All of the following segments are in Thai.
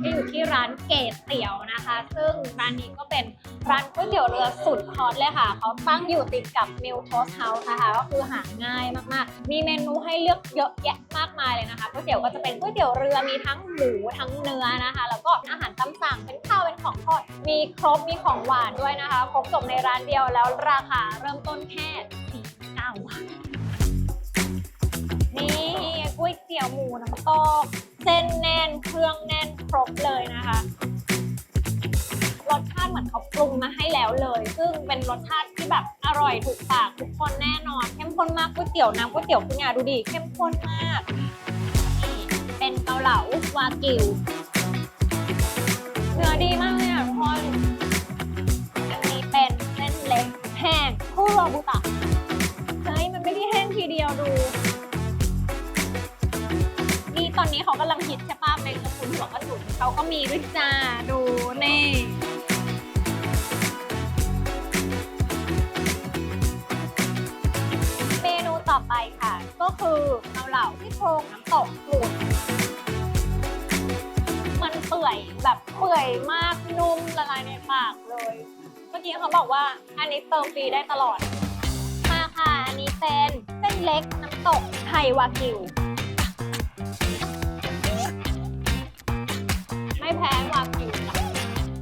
ที่อยู่ที่ร้านเกตเตี๋ยวนะคะ ซึ่งร้านนี้ก็เป็นร้านก๋วยเตี๋ยวเรือสุดฮอตเลยค่ะ เขาตั้งอยู่ติดกับมิลโทสเฮาส์นะคะ ก็คือหาง่ายมากๆ มีเมนูให้เลือกเยอะแยะมากมายเลยนะคะก๋วยเตี๋ยวก็จะเป็นก๋วยเตี๋ยวเรือมีทั้งหมูทั้งเนื้อนะคะ แล้วก็อาหารตามสั่งเป็นข้าวเป็นของทอดมีครบมีของหวานด้วยนะคะครบจบในร้านเดียวแล้วราคาเริ่มต้นแค่49บาทนี่ก๋วยเตี๋ยวหมูน้ำตกเส้นแน่นเครื่องแน่น ครบเลยนะคะรสชาติเหมือนเขาปรุงมาให้แล้วเลย ซึ่งเป็นรสชาติที่แบบอร่อยถูกปากทุกคนแน่นอน เข้มข้นมากก๋วยเตี๋ยวน้ำก๋วยเตี๋ยวคุณเนี่ยดูดิเข้มข้นมากนี่เป็นเกาเหลาวากิวเนื้อดีมากเลยอะทุกคนอันนี้เป็นเส้นเล็กแห้งคู่โรบุตะเฮ้ยมันไม่ได้แห้งทีเดียวดูนี่ตอนนี้เขากำลังฮิตใช่ เขาก็มีด้วยจ้า ดูนี่เมนูต่อไปค่ะ ก็คือเกาเหลาที่โครงน้ำตกกลุ่นมันเปื่อยแบบเปื่อยมากนุ่มละลายในปากเลย เมื่อกี้เขาบอกว่าอันนี้เติมฟรีได้ตลอด มาค่ะ อันนี้เป็นเส้นเล็กน้ำตกไทยวากิว แพ้วากิวจ้ะ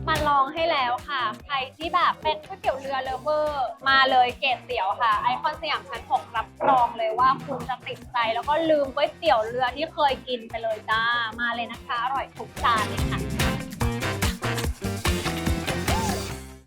มาลองให้แล้วค่ะ ใครที่แบบเป็นก๋วยเตี๋ยวเรือเลเวอร์ มาเลยเกตเตี๋ยวค่ะ ไอคอนสยามชั้นหกรับรองเลยว่าคุณจะติดใจ แล้วก็ลืมก๋วยเตี๋ยวเรือที่เคยกินไปเลยจ้า มาเลยนะคะ อร่อยทุกจานเลยค่ะ